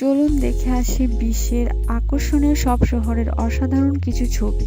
চলুন দেখে আসি বিশ্বের আকর্ষণীয় সব শহরের অসাধারণ কিছু ছবি।